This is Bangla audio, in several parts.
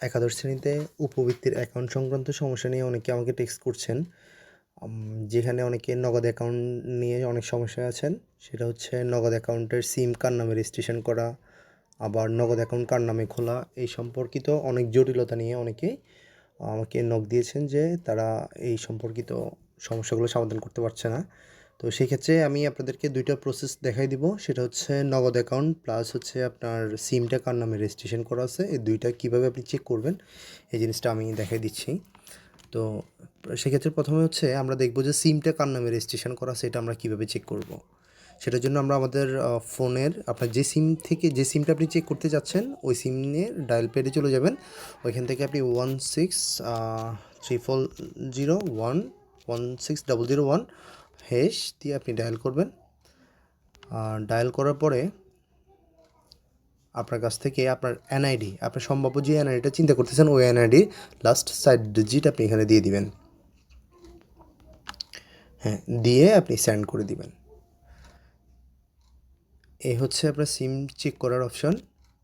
একাদশ শ্রেণীতে উপবৃত্তির অ্যাকাউন্ট সংক্রান্ত সমস্যা নিয়ে অনেকে আমাকে টেক্সট করছেন। যেখানে অনেকে নগদ অ্যাকাউন্ট নিয়ে অনেক সমস্যা আছেন। সেটা হচ্ছে নগদ অ্যাকাউন্টের সিম কার নামে রেজিস্ট্রেশন করা, আবার নগদ অ্যাকাউন্ট কার নামে খোলা, এই সম্পর্কিত অনেক জটিলতা নিয়ে অনেকেই আমাকে নক দিয়েছেন যে তারা এই সম্পর্কিত সমস্যাগুলো সমাধান করতে পারছে না। তো সেই ক্ষেত্রে আমি আপনাদেরকে দুইটা প্রসেস দেখাই দিব। সেটা হচ্ছে নগদ অ্যাকাউন্ট প্লাস হচ্ছে আপনার সিমটা কার নামে রেজিস্ট্রেশন করা আছে, এই দুইটা কীভাবে আপনি চেক করবেন, এই জিনিসটা আমি দেখাই দিচ্ছি। তো সেক্ষেত্রে প্রথমে হচ্ছে আমরা দেখব যে সিমটা কার নামে রেজিস্ট্রেশন করা আছে, এটা আমরা কীভাবে চেক করব। সেটার জন্য আমরা আমাদের ফোনের আপনার যে সিম থেকে, যে সিমটা আপনি চেক করতে যাচ্ছেন, ওই সিম নিয়ে ডায়াল প্যাডে চলে যাবেন। ওইখান থেকে আপনি one six three four zero one one six double zero one hash দিয়ে আপনি ডায়াল করবেন। আর ডায়াল করার পরে আপনার কাছ থেকে আপনার এনআইডি আপনার সম্ভাব্য যে এনআইডিটা চিন্তা করতেছেন ওই এনআইডি লাস্ট সাইড ডিজিট আপনি এখানে দিয়ে দিবেন। হ্যাঁ দিয়ে আপনি সেন্ড করে দিবেন। এই হচ্ছে আপনার সিম চেক করার অপশন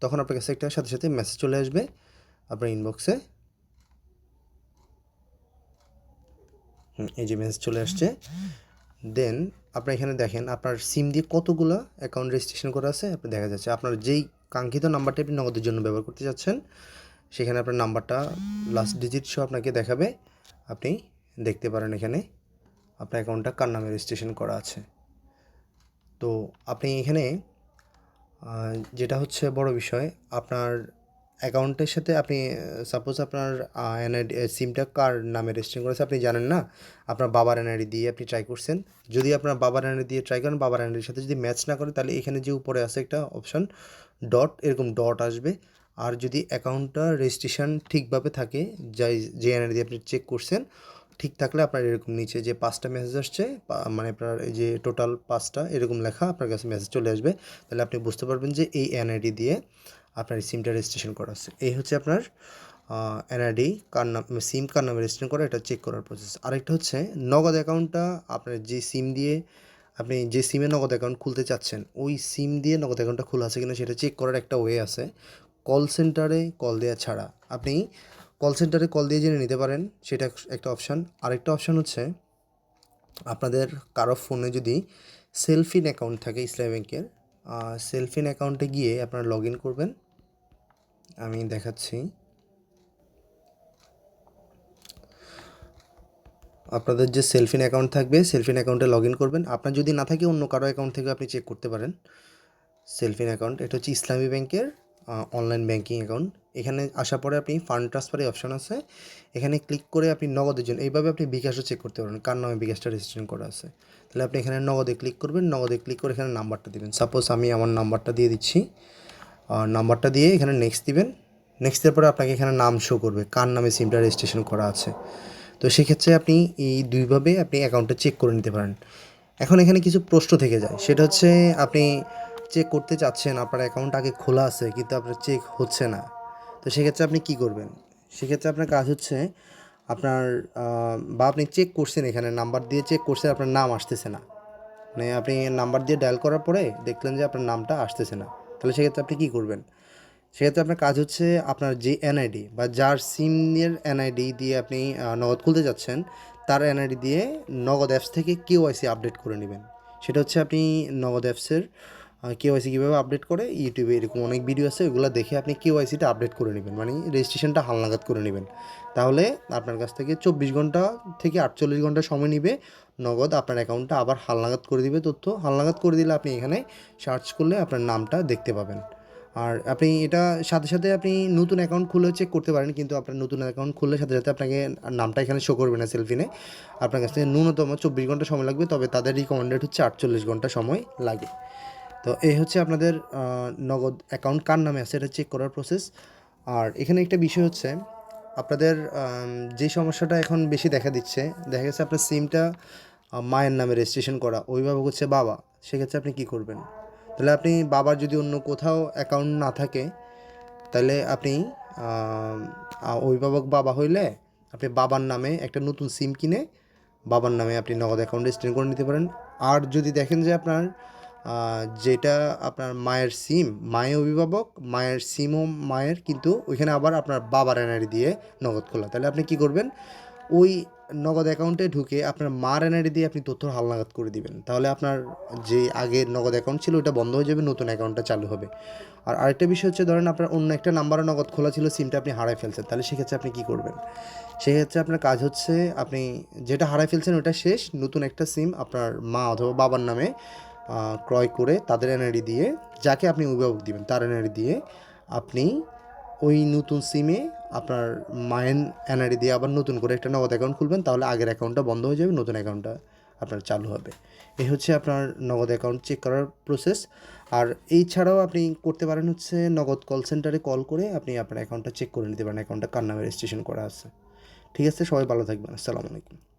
তখন আপনার কাছে একটা সাথে সাথে মেসেজ চলে আসবে আপনার ইনবক্সে হুম, এই যে মেসেজ চলে আসছে। দেন আপনার এখানে দেখেন আপনার সিম দিয়ে কতগুলো অ্যাকাউন্ট রেজিস্ট্রেশন করা আছে, আপনি দেখা যাচ্ছে আপনার যেই কাঙ্ক্ষিত নাম্বারটা আপনি নগদের জন্য ব্যবহার করতে যাচ্ছেন, সেখানে আপনার নাম্বারটা লাস্ট ডিজিট সহ আপনাকে দেখাবে, আপনি দেখতে পারেন এখানে আপনার অ্যাকাউন্টটা কার নামে রেজিস্ট্রেশন করা আছে। তো আপনি এখানে যেটা হচ্ছে বড় বিষয়, আপনার অ্যাকাউন্টের সাথে আপনি সাপোজ আপনার এনআইডি সিমটা কার নামে রেজিস্ট্রেশন করেছে আপনি জানেন না? আপনার বাবার এনআইডি দিয়ে আপনি ট্রাই করছেন। যদি আপনার বাবার এনআইডি দিয়ে ট্রাই করেন, বাবার এনআইডির সাথে যদি ম্যাচ না করে, তাহলে এখানে যে উপরে আছে একটা অপশন ডট এরকম ডট আসবে। আর যদি অ্যাকাউন্টটা রেজিস্ট্রেশন ঠিকভাবে থাকে, যাই, যে এনআইডি দিয়ে আপনি চেক করছেন, ঠিক থাকলে আপনার এরকম নিচে যে পাঁচটা মেসেজ আসছে মানে আপনার এই যে টোটাল পাঁচটা, এরকম লেখা আপনার কাছে মেসেজ চলে আসবে। তাহলে আপনি বুঝতে পারবেন যে এই এনআইডি দিয়ে আপনার এই সিমটা রেজিস্ট্রেশন করা আছে এই হচ্ছে আপনার এনআইডি কার নাম সিম কার নামে রেজিস্ট্রেশন করা, এটা চেক করার প্রসেস আরেকটা হচ্ছে, নগদ অ্যাকাউন্টটা আপনার যে সিম দিয়ে আপনি যে সিমে নগদ অ্যাকাউন্ট খুলতে চাচ্ছেন, ওই সিম দিয়ে নগদ অ্যাকাউন্টটা খোলা আছে কিনা সেটা চেক করার একটা ওয়ে আছে। কল সেন্টারে কল দেওয়া ছাড়া। আপনি কল সেন্টারে কল দিয়ে জেনে নিতে পারেন, সেটা একটা অপশান আরেকটা অপশান হচ্ছে, আপনাদের কারও ফোনে যদি সেলফিন অ্যাকাউন্ট থাকে ইসলামী ব্যাংকের সেলফিন অ্যাকাউন্টে গিয়ে আপনারা লগ ইন করবেন। আমি দেখাচ্ছি। আপনাদের যে সেলফিন অ্যাকাউন্ট থাকবে, সেলফিন অ্যাকাউন্টে লগ ইন করবেন। আপনার যদি না থাকে, অন্য কারও অ্যাকাউন্ট থেকে আপনি চেক করতে পারেন। সেলফিন অ্যাকাউন্ট, এটা হচ্ছে ইসলামী ব্যাংকের অনলাইন ব্যাংকিং অ্যাকাউন্ট এখানে আসার পরে আপনি ফান্ড ট্রান্সফারের অপশন আছে। এখানে ক্লিক করে আপনি নগদের জন্য এইভাবে আপনি বিকাশও চেক করতে পারেন, কার নামে বিকাশটা রেজিস্ট্রেশন করা আছে। তাহলে আপনি এখানে নগদে ক্লিক করবেন, নগদে ক্লিক করে এখানে নাম্বারটা দিবেন। সাপোজ আমি আমার নাম্বারটা দিয়ে দিচ্ছি। নাম্বারটা দিয়ে এখানে নেক্সট দিবেন। নেক্সট দেওয়ার পরে আপনাকে এখানে নাম শো করবে, কার নামে সিমটা রেজিস্ট্রেশন করা আছে। তো সেক্ষেত্রে আপনি এই দুইভাবে আপনি অ্যাকাউন্টটা চেক করে নিতে পারেন। এখন এখানে কিছু প্রশ্ন থেকে যায়। সেটা হচ্ছে, আপনি চেক করতে চাচ্ছেন, আপনার অ্যাকাউন্ট আগে খোলা আছে, কিন্তু আপনার চেক হচ্ছে না। তো সেক্ষেত্রে আপনি কি করবেন? সেক্ষেত্রে আপনার কাজ হচ্ছে, আপনার বা আপনি চেক করছেন এখানে, নাম্বার দিয়ে চেক করছেন, আপনার নাম আসতেছে না। মানে আপনি নাম্বার দিয়ে ডায়াল করার পরে দেখলেন যে আপনার নামটা আসতেছে না। তাহলে সেক্ষেত্রে আপনি কী করবেন? সেক্ষেত্রে আপনার কাজ হচ্ছে আপনার যে এনআইডি বা যার সিমের এনআইডি দিয়ে আপনি নগদ খুলতে যাচ্ছেন, তার এনআইডি দিয়ে নগদ অ্যাপস থেকে কেওয়াইসি আপডেট করে নেবেন। সেটা হচ্ছে আপনি নগদ অ্যাপসের কে কেওয়াইসি কীভাবে আপডেট করে ইউটিউবে এরকম অনেক ভিডিও আছে, ওগুলো দেখে আপনি কেওয়াইসিটা আপডেট করে নেবেন মানে রেজিস্ট্রেশনটা হালনাগাদ করে নেবেন। তাহলে আপনার কাছ থেকে চব্বিশ ঘণ্টা থেকে আটচল্লিশ ঘণ্টা সময় নিবে নগদ আপনার অ্যাকাউন্টটা আবার হালনাগাদ করে দিবে তথ্য। হালনাগাদ করে দিলে আপনি এখানে সার্চ করলে আপনার নামটা দেখতে পাবেন। আর আপনি এটা সাথে সাথে আপনি নতুন অ্যাকাউন্ট খুলে চেক করতে পারেন, কিন্তু আপনার নতুন অ্যাকাউন্ট খুললে সাথে সাথে আপনাকে নামটা এখানে শো করবে না সেলফিনে আপনার কাছ থেকে ন্যূনতম চব্বিশ ঘণ্টা সময় লাগবে, তবে তাদের রিকমেন্ডেড হচ্ছে আটচল্লিশ ঘণ্টা সময় লাগে। তো এই হচ্ছে আপনাদের নগদ অ্যাকাউন্ট কার নামে আছে এটা চেক করার প্রসেস আর এখানে একটা বিষয় হচ্ছে আপনাদের যে সমস্যাটা এখন বেশি দেখা দিচ্ছে, দেখা গেছে আপনার সিমটা মায়ের নামে রেজিস্ট্রেশন করা, অভিভাবক হচ্ছে বাবা, সেক্ষেত্রে আপনি কি করবেন? তাহলে আপনি বাবার যদি অন্য কোথাও অ্যাকাউন্ট না থাকে, তাহলে আপনি অভিভাবক বাবা হইলে আপনি বাবার নামে একটা নতুন সিম কিনে, বাবার নামে আপনি নগদ অ্যাকাউন্ট রেজিস্ট্রেশন করে নিতে পারেন। আর যদি দেখেন যে আপনার যেটা আপনার মায়ের সিম মায়ের অভিভাবক, মায়ের সিমও মায়ের কিন্তু ওইখানে আবার আপনার বাবার এনআইডি দিয়ে নগদ খোলা। তাহলে আপনি কি করবেন? ওই নগদ অ্যাকাউন্টে ঢুকে আপনার মার এনআইডি দিয়ে আপনি তথ্য হালনাগাদ করে দিবেন। তাহলে আপনার যে আগের নগদ অ্যাকাউন্ট ছিল ওটা বন্ধ হয়ে যাবে, নতুন অ্যাকাউন্টটা চালু হবে। আর আরেকটা বিষয় হচ্ছে, ধরেন আপনার অন্য একটা নাম্বারও নগদ খোলা ছিল, সিমটা আপনি হারাই ফেলছেন। তাহলে সেক্ষেত্রে আপনি কী করবেন? সেক্ষেত্রে আপনার কাজ হচ্ছে, আপনি যেটা হারাই ফেলছেন ওটা শেষ, নতুন একটা সিম আপনার মা অথবা বাবার নামে ক্রয় করে তাদের এনআইডি দিয়ে, যাকে আপনি অভিভাবক দিবেন, তার এনআইডি দিয়ে আপনি ওই নতুন সিমে আপনার মায়ের এনআইডি দিয়ে আবার নতুন করে একটা নগদ অ্যাকাউন্ট খুলবেন, তাহলে আগের অ্যাকাউন্টটা বন্ধ হয়ে যাবে, নতুন অ্যাকাউন্টটা আপনার চালু হবে। এই হচ্ছে আপনার নগদ অ্যাকাউন্ট চেক করার প্রসেস আর এই ছাড়াও আপনি করতে পারেন হচ্ছে নগদ কল সেন্টারে কল করে আপনি আপনার অ্যাকাউন্টটা চেক করে নিতে পারেন অ্যাকাউন্টটা কার নামে রেজিস্ট্রেশন করা আছে। ঠিক আছে, সবাই ভালো থাকবেন, আসসালামু আলাইকুম।